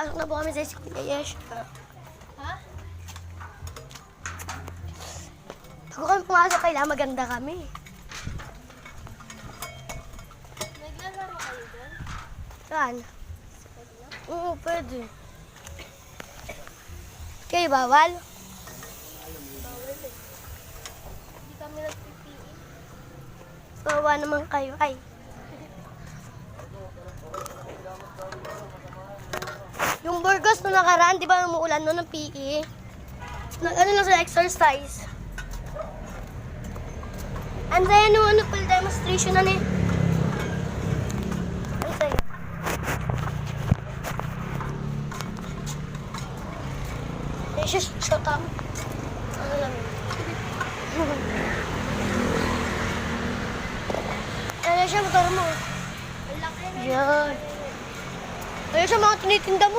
Pasok na po kami sa ni Yesh. Ha? Bago kami pumasok, kailangan maganda kami. Naglalaro kayo doon? Saan? Oo, pwede. Kayo bawal? Bawal eh. Hindi kami nag-PPE. Bawa naman kayo. Ay. Yung Burgos na nakaraan, di ba umuulan no ng PE? Nag ano lang sa exercise. Ang saya nung ano full demonstration na ni. Ang saya. Eh, siya, shut up. Ano lang? Ano siya, motor mo. Ang laki na Yan. Ayun siya mga tinitinda mo.